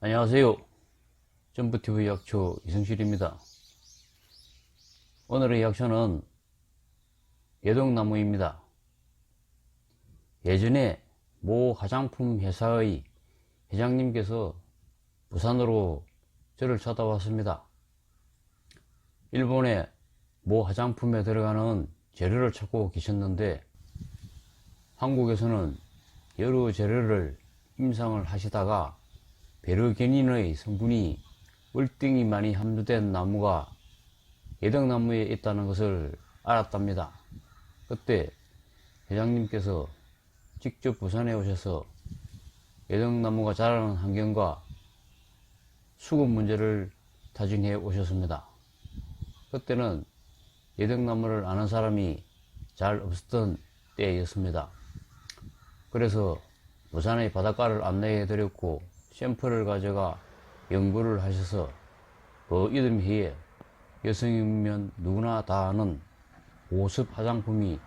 안녕하세요. 점프TV 약초 이승실입니다. 오늘의 약초는 예동나무입니다. 예전에 모 화장품 회사의 회장님께서 부산으로 저를 찾아왔습니다. 일본의 모 화장품에 들어가는 재료를 찾고 계셨는데 한국에서는 여러 재료를 임상을 하시다가 베르게닌의 성분이 월등히 많이 함유된 나무가 예덕나무에 있다는 것을 알았답니다. 그때 회장님께서 직접 부산에 오셔서 예덕나무가 자라는 환경과 수급 문제를 타진해 오셨습니다. 그때는 예덕나무를 아는 사람이 잘 없었던 때였습니다. 그래서 부산의 바닷가를 안내해 드렸고 샘플을 가져가 연구를 하셔서 그 이듬 해에 여성이면 누구나 다 아는 보습 화장품이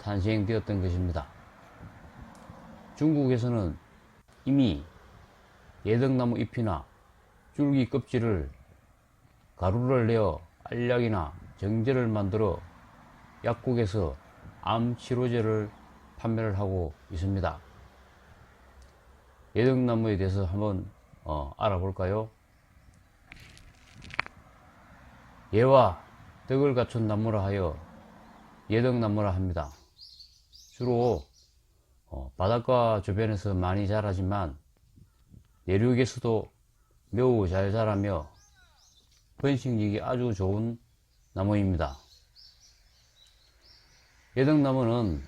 탄생되었던 것입니다. 중국에서는 이미 예덕나무 잎이나 줄기 껍질을 가루를 내어 알약이나 정제를 만들어 약국에서 암 치료제를 판매를 하고 있습니다. 예덕나무에 대해서 한번 어, 알아볼까요? 예와 덕을 갖춘 나무라 하여 예덕나무라 합니다. 주로 어, 바닷가 주변에서 많이 자라지만 내륙에서도 매우 잘 자라며 번식력이 아주 좋은 나무입니다. 예덕나무는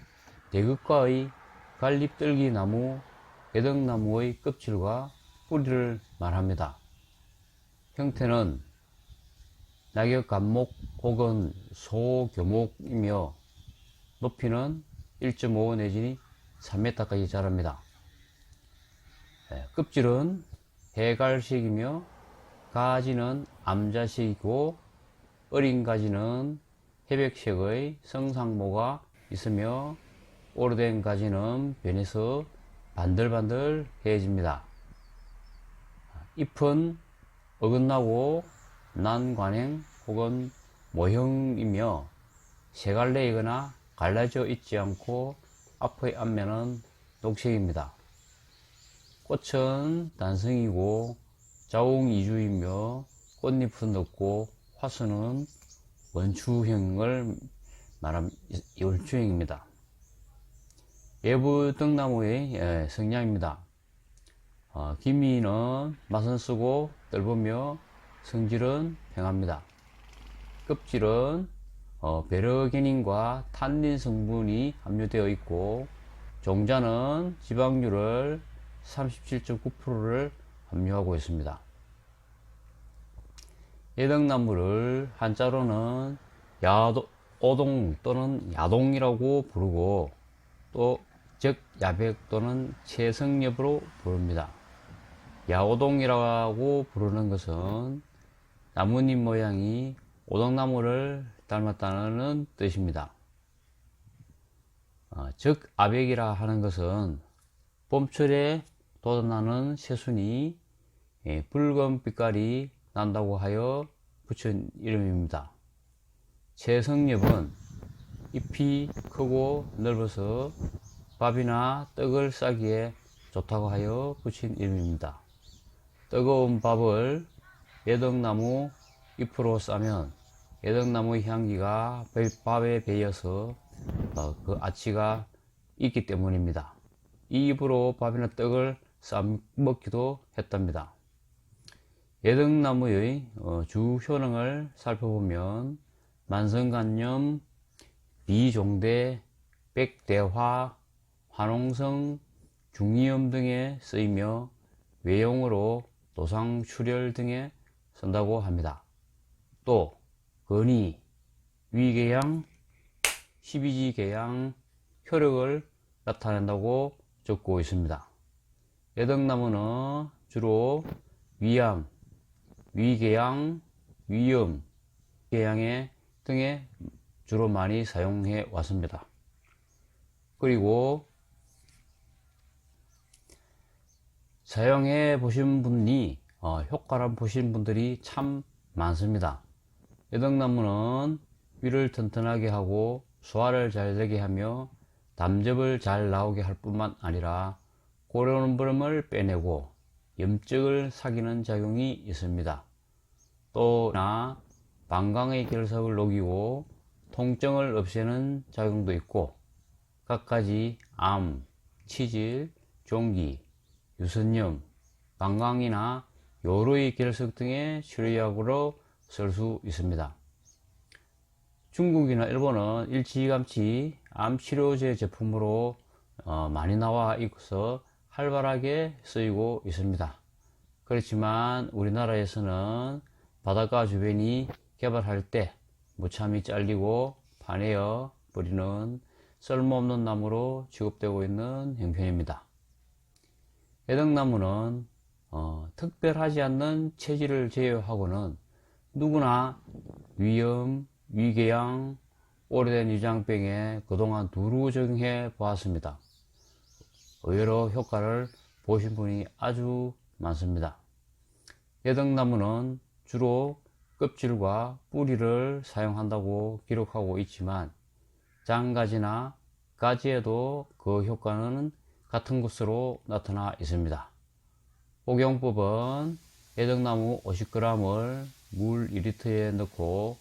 대극과의 갈립떨기 나무, 예덕나무의 껍질과 뿌리를 말합니다. 형태는 낙엽 감목 혹은 소교목이며 높이는 1.5 내지 3m까지 자랍니다. 예, 껍질은 해갈색이며 가지는 암자색이고 어린 가지는 회백색의 성상모가 있으며 오래된 가지는 변해서 반들반들해집니다. 잎은 어긋나고 난관행 혹은 모형이며 세 갈래이거나 갈라져 있지 않고 앞의 앞면은 녹색입니다. 꽃은 단성이고 자웅이주이며 꽃잎은 없고 화수는 원추형을 말한 원추형입니다. 예부 등나무의 예, 성향입니다. 어, 기미는 맛은 쓰고 떫으며 성질은 평합니다. 껍질은 어, 베르게닌과 탄닌 성분이 함유되어 있고 종자는 지방률을 37.9%를 함유하고 있습니다. 예덕나무를 한자로는 야도, 오동 또는 야동이라고 부르고 또 즉 야백 또는 채성엽으로 부릅니다. 야오동이라고 부르는 것은 나뭇잎 모양이 오동나무를 닮았다는 뜻입니다. 어, 즉 아백이라 하는 것은 봄철에 돋아나는 새순이 예, 붉은 빛깔이 난다고 하여 붙인 이름입니다. 채성엽은 잎이 크고 넓어서 밥이나 떡을 싸기에 좋다고 하여 붙인 이름입니다. 뜨거운 밥을 예덕나무 잎으로 싸면 예덕나무 향기가 밥에 배어서 어, 그 아치가 있기 때문입니다. 이 잎으로 밥이나 떡을 싸 먹기도 했답니다. 예덕나무의 어, 주 효능을 살펴보면 만성간염, 비종대, 백대화, 화농성, 중이염 등에 쓰이며 외용으로 도상 출혈 등에 쓴다고 합니다. 또 근이, 위궤양, 12지궤양, 혈액을 나타낸다고 적고 있습니다. 예덕나무는 주로 위암, 위궤양, 위염, 궤양에 등에 주로 많이 사용해 왔습니다. 그리고 사용해 보신 분이 어, 효과를 보신 분들이 참 많습니다. 여덕나무는 위를 튼튼하게 하고 소화를 잘 되게 하며 담즙을 잘 나오게 할 뿐만 아니라 고려물을 빼내고 염증을 사귀는 작용이 있습니다. 또나 방광의 결석을 녹이고 통증을 없애는 작용도 있고 갖가지 암, 치질, 종기, 유선염, 방광이나 요로의 결석 등의 치료약으로 쓸 수 있습니다. 중국이나 일본은 일찌감치 암치료제 제품으로 어, 많이 나와 있어서 활발하게 쓰이고 있습니다. 그렇지만 우리나라에서는 바닷가 주변이 개발할 때 무참히 잘리고 파내어 버리는 쓸모없는 나무로 취급되고 있는 형편입니다. 애덕나무는 어, 특별하지 않는 체질을 제외하고는 누구나 위염, 위궤양, 오래된 위장병에 그동안 두루 적용해 보았습니다. 의외로 효과를 보신 분이 아주 많습니다. 예덕나무는 주로 껍질과 뿌리를 사용한다고 기록하고 있지만 장가지나 가지에도 그 효과는 같은 것으로 나타나 있습니다. 복용법은 예덕나무 50g을 물 2리터에 넣고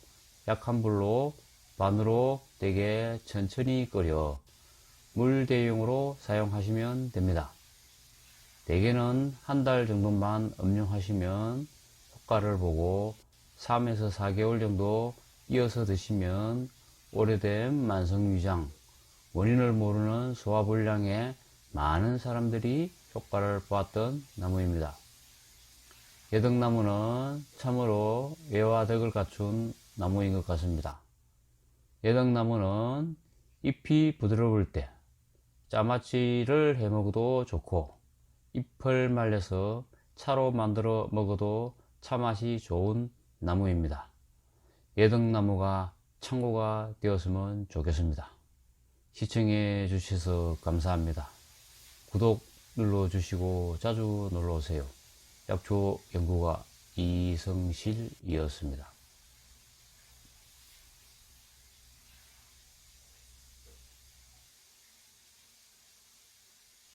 약한 불로 반으로 되게 천천히 끓여 물 대용으로 사용하시면 됩니다. 대개는 한 달 정도만 음용하시면 효과를 보고 3에서 4개월 정도 이어서 드시면 오래된 만성위장, 원인을 모르는 소화불량에 많은 사람들이 효과를 보았던 나무입니다. 예덕나무는 참으로 예와 덕을 갖춘 나무인 것 같습니다. 예덕나무는 잎이 부드러울 때 짜마치를 해 먹어도 좋고 잎을 말려서 차로 만들어 먹어도 차맛이 좋은 나무입니다. 예덕나무가 창고가 되었으면 좋겠습니다. 시청해 주셔서 감사합니다. 구독 눌러주시고 자주 놀러오세요. 약초 연구가 이성실이었습니다.